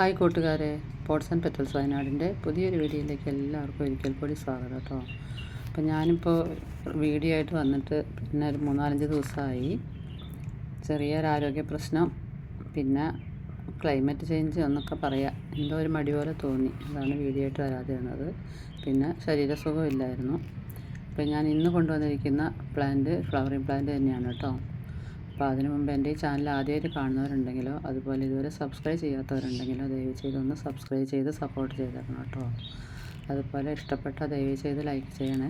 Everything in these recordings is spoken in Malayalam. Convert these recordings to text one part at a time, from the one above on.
ഹായ് കൂട്ടുകാരെ പോട്ട്സ് ആൻഡ് പെറ്റൽസ് വയനാടിന്റെ പുതിയൊരു വീഡിയോയിലേക്ക് എല്ലാവർക്കും ഒരിക്കൽ കൂടി സ്വാഗതം കേട്ടോ. അപ്പം ഞാനിപ്പോൾ വീഡിയോ ആയിട്ട് വന്നിട്ട് പിന്നെ ഒരു മൂന്നാലഞ്ച് ദിവസമായി. ചെറിയൊരു ആരോഗ്യ പ്രശ്നം പിന്നെ ക്ലൈമറ്റ് ചേഞ്ച് എന്നൊക്കെ പറയാം എന്തോ ഒരു മടി പോലെ തോന്നി. അതാണ് വീഡിയോ ആയിട്ട് വരാതെ വന്നത്. പിന്നെ ശരീരസുഖമില്ലായിരുന്നു. അപ്പം അപ്പോൾ ഞാൻ ഇന്ന് കൊണ്ടുവന്നിരിക്കുന്ന പ്ലാന്റ് ഫ്ലവറിങ് പ്ലാന്റ് തന്നെയാണ് കേട്ടോ. അപ്പോൾ അതിനു മുമ്പ് എന്റെ ചാനൽ ആദ്യമായിട്ട് കാണുന്നവരുണ്ടെങ്കിലോ അതുപോലെ ഇതുവരെ സബ്സ്ക്രൈബ് ചെയ്യാത്തവരുണ്ടെങ്കിലോ ദയവ് ചെയ്തൊന്ന് സബ്സ്ക്രൈബ് ചെയ്ത് സപ്പോർട്ട് ചെയ്തേക്കണം കേട്ടോ. അതുപോലെ ഇഷ്ടപ്പെട്ട ദയവ് ചെയ്ത് ലൈക്ക് ചെയ്യണേ.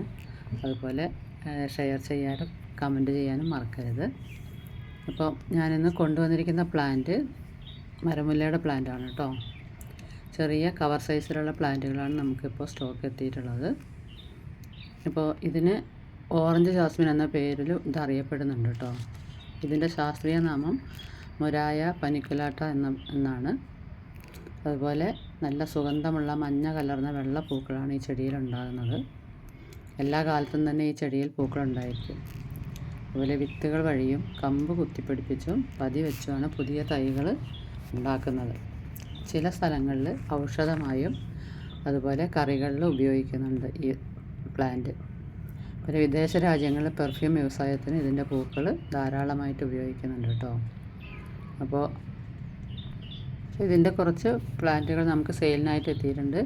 അതുപോലെ ഷെയർ ചെയ്യാനും കമന്റ് ചെയ്യാനും മറക്കരുത്. അപ്പോൾ ഞാനിന്ന് കൊണ്ടുവന്നിരിക്കുന്ന പ്ലാന്റ് മരമുല്ലയുടെ പ്ലാന്റാണ് കേട്ടോ. ചെറിയ കവർ സൈസിലുള്ള പ്ലാന്റുകളാണ് നമുക്കിപ്പോൾ സ്റ്റോക്ക് എത്തിയിട്ടുള്ളത്. ഇപ്പോൾ ഇതിന് ഓറഞ്ച് ജാസ്മിൻ എന്ന പേരിൽ ഇത് അറിയപ്പെടുന്നുണ്ട് കേട്ടോ. ഇതിന്റെ ശാസ്ത്രീയ നാമം മുരായ പനിക്കുലാട്ട എന്ന എന്നാണ്. അതുപോലെ നല്ല സുഗന്ധമുള്ള മഞ്ഞ കലർന്ന വെള്ള പൂക്കളാണ് ഈ ചെടിയിൽ ഉണ്ടാകുന്നത്. എല്ലാ കാലത്തും തന്നെ ഈ ചെടിയിൽ പൂക്കളുണ്ടായിരിക്കും അതുപോലെ വിത്തുകൾ വഴിയും കമ്പ് കുത്തിപ്പിടിപ്പിച്ചും പതി വെച്ചുമാണ് പുതിയ തൈകൾ ഉണ്ടാക്കുന്നത്. ചില സ്ഥലങ്ങളിൽ ഔഷധമായും അതുപോലെ കറികളിൽ ഉപയോഗിക്കുന്നുണ്ട് ഈ പ്ലാന്റ്. പിന്നെ വിദേശ രാജ്യങ്ങളിൽ പെർഫ്യൂം വ്യവസായത്തിന് ഇതിന്റെ പൂക്കൾ ധാരാളമായിട്ട് ഉപയോഗിക്കുന്നുണ്ട് കേട്ടോ. അപ്പോൾ ഇതിന്റെ കുറച്ച് പ്ലാന്റുകൾ നമുക്ക് സെയിലിനായിട്ട് എത്തിയിട്ടുണ്ട്.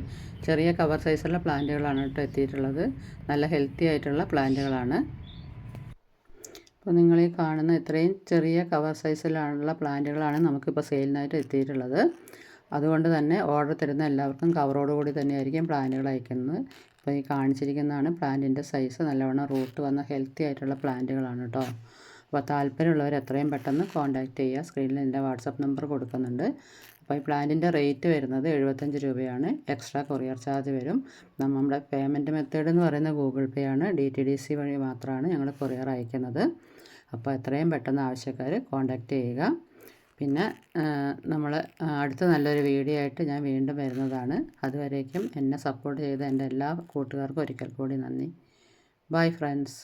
ചെറിയ കവർ സൈസുള്ള പ്ലാന്റുകളാണ് കേട്ടോ എത്തിയിട്ടുള്ളത്. നല്ല ഹെൽത്തി ആയിട്ടുള്ള പ്ലാന്റുകളാണ്. അപ്പോൾ നിങ്ങൾ ഈ കാണുന്ന ഇത്രയും ചെറിയ കവർ സൈസിലുള്ള പ്ലാന്റുകളാണ് നമുക്കിപ്പോൾ സെയിലിനായിട്ട് എത്തിയിട്ടുള്ളത്. അതുകൊണ്ട് തന്നെ ഓർഡർ തരുന്ന എല്ലാവർക്കും കവറോടുകൂടി തന്നെയായിരിക്കും പ്ലാന്റുകൾ അയക്കുന്നത്. അപ്പോൾ ഈ കാണിച്ചിരിക്കുന്നതാണ് പ്ലാന്റിന്റെ സൈസ് നല്ലവണ്ണം റൂട്ട് വന്ന ഹെൽത്തി ആയിട്ടുള്ള പ്ലാന്റുകളാണ് കേട്ടോ. അപ്പോൾ താല്പര്യമുള്ളവർ എത്രയും പെട്ടെന്ന് കോൺടാക്റ്റ് ചെയ്യുക. സ്ക്രീനിൽ എന്റെ വാട്സപ്പ് നമ്പർ കൊടുക്കുന്നുണ്ട്. അപ്പോൾ ഈ പ്ലാന്റിന്റെ റേറ്റ് വരുന്നത് എഴുപത്തഞ്ച് രൂപയാണ്. എക്സ്ട്രാ കൊറിയർ ചാർജ് വരും. നമ്മുടെ പേയ്മെന്റ് മെത്തേഡ് എന്ന് പറയുന്നത് ഗൂഗിൾ പേ ആണ്. ഡി ടി ഡി സി വഴി മാത്രമാണ് ഞങ്ങൾ കൊറിയർ അയക്കുന്നത്. അപ്പോൾ എത്രയും പെട്ടെന്ന് ആവശ്യക്കാർ കോൺടാക്റ്റ് ചെയ്യുക. പിന്നെ നമ്മൾ അടുത്ത നല്ലൊരു വീഡിയോ ആയിട്ട് ഞാൻ വീണ്ടും വരുന്നതാണ്. അതുവരേക്കും എന്നെ സപ്പോർട്ട് ചെയ്ത എന്റെ എല്ലാ കൂട്ടുകാർക്കും ഒരിക്കൽ കൂടി നന്ദി. Bye friends